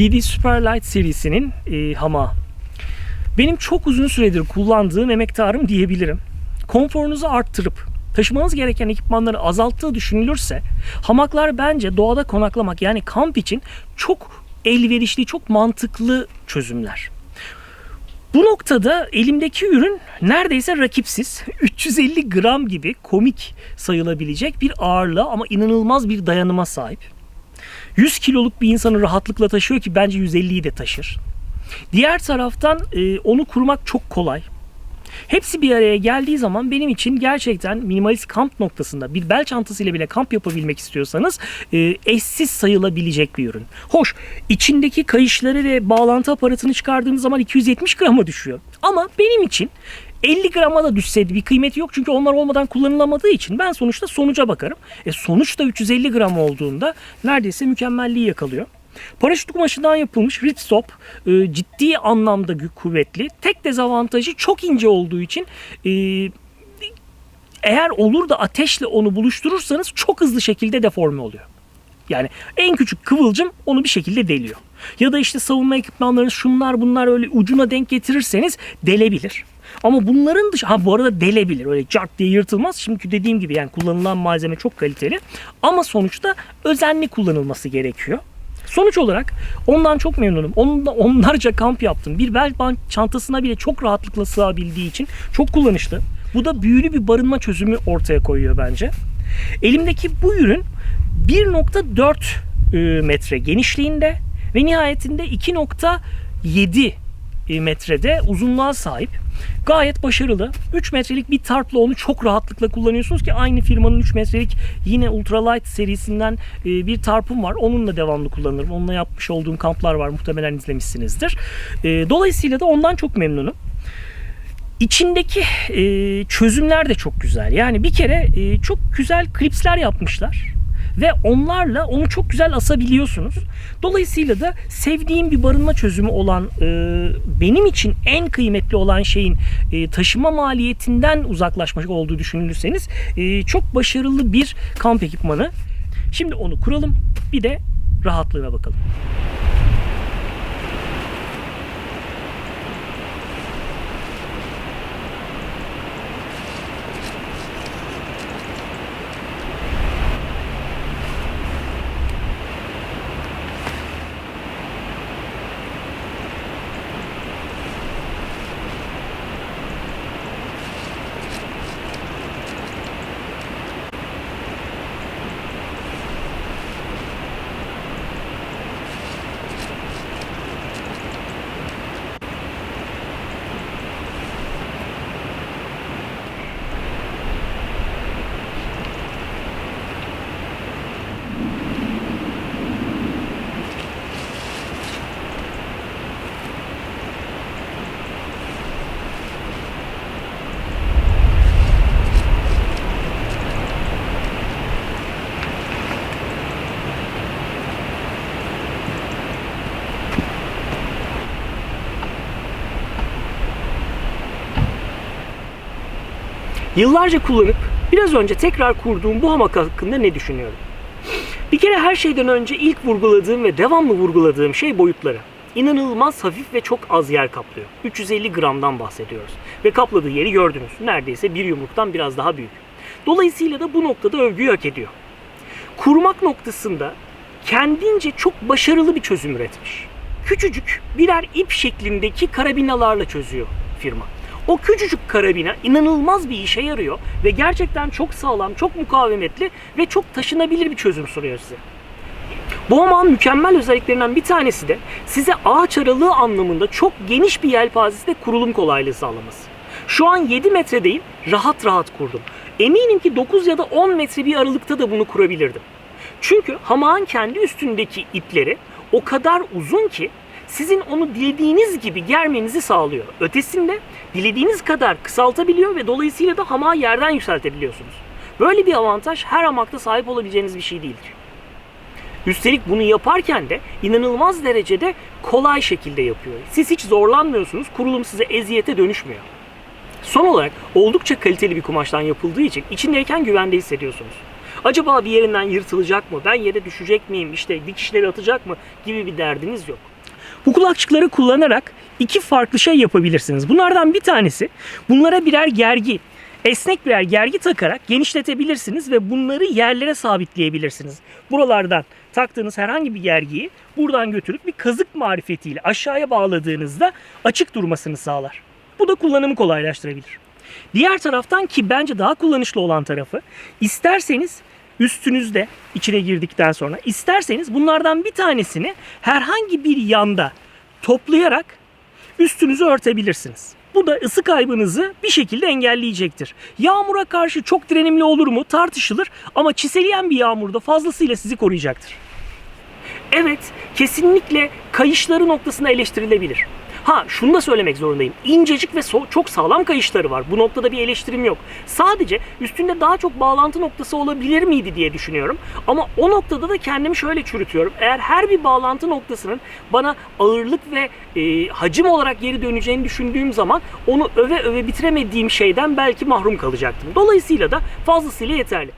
DD Superlight serisinin e, hamağı. Benim çok uzun süredir kullandığım emektarım diyebilirim. Konforunuzu arttırıp taşımanız gereken ekipmanları azalttığı düşünülürse hamaklar bence doğada konaklamak yani kamp için çok elverişli, çok mantıklı çözümler. Bu noktada elimdeki ürün neredeyse rakipsiz. 350 gram gibi komik sayılabilecek bir ağırlığa ama inanılmaz bir dayanıma sahip. 100 kiloluk bir insanı rahatlıkla taşıyor ki bence 150'yi de taşır. Diğer taraftan e, onu kurmak çok kolay. Hepsi bir araya geldiği zaman benim için gerçekten minimalist kamp noktasında bir bel çantasıyla bile kamp yapabilmek istiyorsanız e, eşsiz sayılabilecek bir ürün. Hoş içindeki kayışları ve bağlantı aparatını çıkardığınız zaman 270 grama düşüyor. Ama benim için 50 grama da düşseydi bir kıymeti yok çünkü onlar olmadan kullanılamadığı için ben sonuçta sonuca bakarım. E sonuçta 350 gram olduğunda neredeyse mükemmelliği yakalıyor. Paraşüt kumaşından yapılmış ripstop e, ciddi anlamda kuvvetli. Tek dezavantajı çok ince olduğu için e, eğer olur da ateşle onu buluşturursanız çok hızlı şekilde deforme oluyor. Yani en küçük kıvılcım onu bir şekilde deliyor. Ya da işte savunma ekipmanlarını şunlar bunlar öyle ucuna denk getirirseniz delebilir. Ama bunların dışı ha bu arada delebilir. Öyle cart diye yırtılmaz. Çünkü dediğim gibi yani kullanılan malzeme çok kaliteli. Ama sonuçta özenli kullanılması gerekiyor. Sonuç olarak ondan çok memnunum. Onunla onlarca kamp yaptım. Bir bel çantasına bile çok rahatlıkla sığabildiği için çok kullanışlı. Bu da büyülü bir barınma çözümü ortaya koyuyor bence. Elimdeki bu ürün 1.4 e, metre genişliğinde ve nihayetinde 2.7 e, metrede uzunluğa sahip. Gayet başarılı. 3 metrelik bir tarpla onu çok rahatlıkla kullanıyorsunuz ki aynı firmanın 3 metrelik yine ultralight serisinden e, bir tarpım var. Onunla devamlı kullanırım. Onunla yapmış olduğum kamplar var. Muhtemelen izlemişsinizdir. Dolayısıyla da ondan çok memnunum. İçindeki e, çözümler de çok güzel. Yani bir kere e, çok güzel klipsler yapmışlar ve onlarla onu çok güzel asabiliyorsunuz. Dolayısıyla da sevdiğim bir barınma çözümü olan e, benim için en kıymetli olan şeyin e, taşıma maliyetinden uzaklaşmak olduğu düşünülürseniz e, çok başarılı bir kamp ekipmanı. Şimdi onu kuralım bir de rahatlığına bakalım. Yıllarca kullanıp biraz önce tekrar kurduğum bu hamak hakkında ne düşünüyorum? Bir kere her şeyden önce ilk vurguladığım ve devamlı vurguladığım şey boyutları. İnanılmaz hafif ve çok az yer kaplıyor. 350 gramdan bahsediyoruz. Ve kapladığı yeri gördünüz. Neredeyse bir yumruktan biraz daha büyük. Dolayısıyla da bu noktada övgüyü hak ediyor. Kurmak noktasında kendince çok başarılı bir çözüm üretmiş. Küçücük birer ip şeklindeki karabinalarla çözüyor firma. O küçücük karabina inanılmaz bir işe yarıyor ve gerçekten çok sağlam, çok mukavemetli ve çok taşınabilir bir çözüm sunuyor size. Bu hamağın mükemmel özelliklerinden bir tanesi de size ağaç aralığı anlamında çok geniş bir yelpazesinde kurulum kolaylığı sağlaması. Şu an 7 metredeyim, rahat rahat kurdum. Eminim ki 9 ya da 10 metre bir aralıkta da bunu kurabilirdim. Çünkü hamağın kendi üstündeki ipleri o kadar uzun ki sizin onu dilediğiniz gibi germenizi sağlıyor. Ötesinde dilediğiniz kadar kısaltabiliyor ve dolayısıyla da hamağı yerden yükseltebiliyorsunuz. Böyle bir avantaj her hamakta sahip olabileceğiniz bir şey değildir. Üstelik bunu yaparken de inanılmaz derecede kolay şekilde yapıyor. Siz hiç zorlanmıyorsunuz, kurulum size eziyete dönüşmüyor. Son olarak oldukça kaliteli bir kumaştan yapıldığı için içindeyken güvende hissediyorsunuz. Acaba bir yerinden yırtılacak mı, ben yere düşecek miyim, işte dikişleri atacak mı gibi bir derdiniz yok. Bu kulakçıkları kullanarak iki farklı şey yapabilirsiniz. Bunlardan bir tanesi bunlara birer gergi, esnek birer gergi takarak genişletebilirsiniz ve bunları yerlere sabitleyebilirsiniz. Buralardan taktığınız herhangi bir gergiyi buradan götürüp bir kazık marifetiyle aşağıya bağladığınızda açık durmasını sağlar. Bu da kullanımı kolaylaştırabilir. Diğer taraftan ki bence daha kullanışlı olan tarafı isterseniz üstünüzde içine girdikten sonra isterseniz bunlardan bir tanesini herhangi bir yanda toplayarak üstünüzü örtebilirsiniz. Bu da ısı kaybınızı bir şekilde engelleyecektir. Yağmura karşı çok direnimli olur mu tartışılır ama çiseleyen bir yağmurda fazlasıyla sizi koruyacaktır. Evet, kesinlikle kayışları noktasında eleştirilebilir. Ha şunu da söylemek zorundayım. İncecik ve so- çok sağlam kayışları var. Bu noktada bir eleştirim yok. Sadece üstünde daha çok bağlantı noktası olabilir miydi diye düşünüyorum. Ama o noktada da kendimi şöyle çürütüyorum. Eğer her bir bağlantı noktasının bana ağırlık ve e, hacim olarak geri döneceğini düşündüğüm zaman onu öve öve bitiremediğim şeyden belki mahrum kalacaktım. Dolayısıyla da fazlasıyla yeterli.